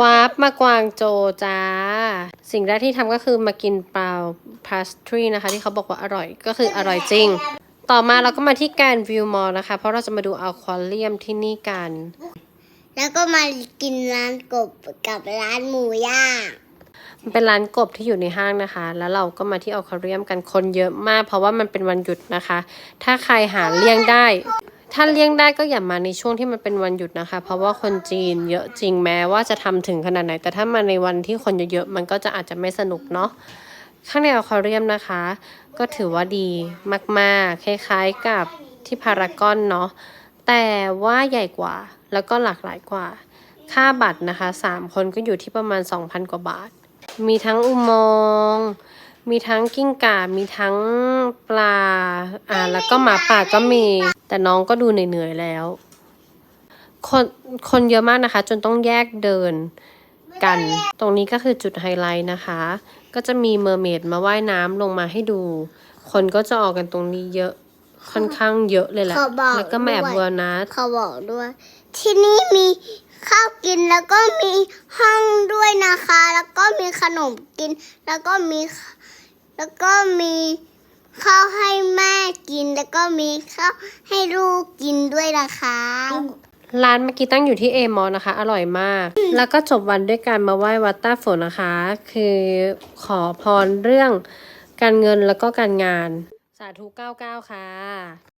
วาร์ปมากวางโจจ้า สิ่งแรกที่ทำก็คือมากินเปล่าพาสทรีนะคะ ที่เขาบอกว่าอร่อยก็คืออร่อยจริง ต่อมาเราก็มาที่แกรนวิวมอลนะคะ เพราะเราจะมาดูอควาเรียมที่นี่กัน แล้วก็มากินร้านกบกับร้านหมูย่างมันเป็นร้านกบที่อยู่ในห้างนะคะ แล้วเราก็มาที่อควาเรียมกันคนเยอะมาก เพราะว่ามันเป็นวันหยุดนะคะ ถ้าใครหาเลี่ยงได้ ถ้าเลี่ยงได้ก็อย่ามาในช่วงที่มันเป็นวันหยุดนะคะ เพราะว่าคนจีนเยอะจริงแม้ว่าจะทำถึงขนาดไหน แต่ถ้ามาในวันที่คนเยอะๆมันก็จะอาจจะไม่สนุกเนาะข้างในอควาเรียมนะคะ ก็ถือว่าดีมากๆ คล้ายๆกับที่พารากอนเนาะแต่ว่าใหญ่กว่าแล้วก็หลากหลายกว่า ค่าบัตรนะคะ 3 คนก็อยู่ที่ประมาณ 2,000 กว่าบาท มีทั้งอุโมงค์มีทั้งกิ้งก่ามีทั้งปลาอ่าแล้วก็หมาป่าก็มี แต่น้องก็ดูเหนื่อยๆแล้ว คนคนเยอะมากนะคะ จนต้องแยกเดินกัน ตรงนี้ก็คือจุดไฮไลท์นะคะ ก็จะมีเมอร์เมดมาว่ายน้ำลงมาให้ดู คนก็จะออกกันตรงนี้เยอะค่อนข้างเยอะเลยแหละเขาบอกแล้วก็แมบด้วย เวอร์นัสเขาบอกด้วย ที่นี่มีข้าวกินแล้วก็มีห้องด้วยนะคะ แล้วก็มีขนมกิน แล้วก็มี แล้วก็มี ข้าวให้แม่กินแล้วก็มีข้าวให้ลูกกินด้วยนะคะ ร้านเมื่อกี้ตั้งอยู่ที่เอมอนะคะ อร่อยมาก แล้วก็จบวันด้วยการมาไหว้วัดต้าฝนนะคะ คือขอพรเรื่องการเงินแล้วก็การงาน สาธุ 99 ค่ะ